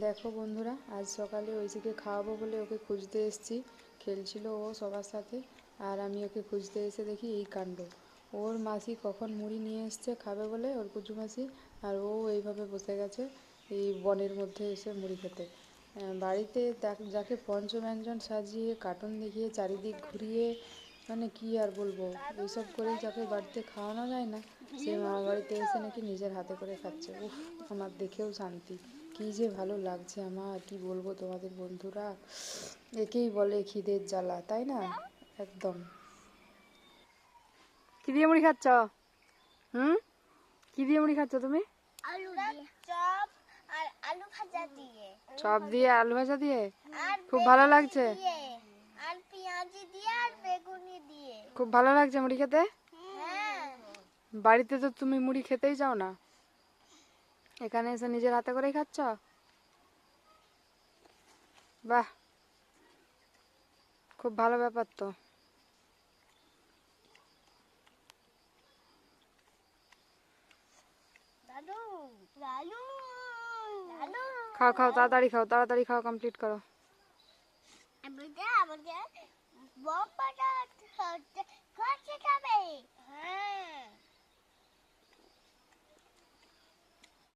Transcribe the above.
দেখো বন্ধুরা, আজ সকালে ঐশীকে খাওয়াবো বলে ওকে খুঁজতে এসেছি। খেলছিল ও সবার সাথে, আর আমি ওকে খুঁজতে এসে দেখি এই কাণ্ড। ওর মাসি কখন মুড়ি নিয়ে এসছে খাবে বলে, ওর কুচু মাসি, আর ও এইভাবে বসে গেছে এই বনের মধ্যে এসে মুড়ি খেতে। বাড়িতে যাক- পঞ্চব্যঞ্জন সাজিয়ে কার্টুন দেখিয়ে, চারিদিক ঘুরিয়ে মানে কি আর বলব? এইসব করেই যাকে বাড়িতে খাওয়ানো যায় না সে মামা বাড়িতে এসে নাকি নিজের হাতে করে খাচ্ছে। উফ আমার দেখেও শান্তি। কি যে ভালো লাগছে আমার কি বলব তোমাদের বন্ধুরা? একেই বলে খিদের জ্বালা তাই না? একদম। কি দিয়ে মুড়ি খাচ্ছ? হুম? কি দিয়ে মুড়ি খাচ্ছ তুমি? আলু দিয়ে। চপ আর আলু ভাজা দিয়ে। চপ দিয়ে আলু ভাজা দিয়ে? খুব ভালো লাগছে দিয়ে আর পেঁয়াজি দিয়ে আর বেগুনি দিয়ে খুব ভালো লাগছে মুড়ি খেতে? বাড়িতে তো তুমি মুড়ি খেতেই যাও না। এখানে এসে নিজের হাতে করেই খাচ্ছ? বাহ। খুব ভালো ব্যাপার তো। খাও খাও তাড়াতাড়ি খাও তাড়াতাড়ি খাও কমপ্লিট করো।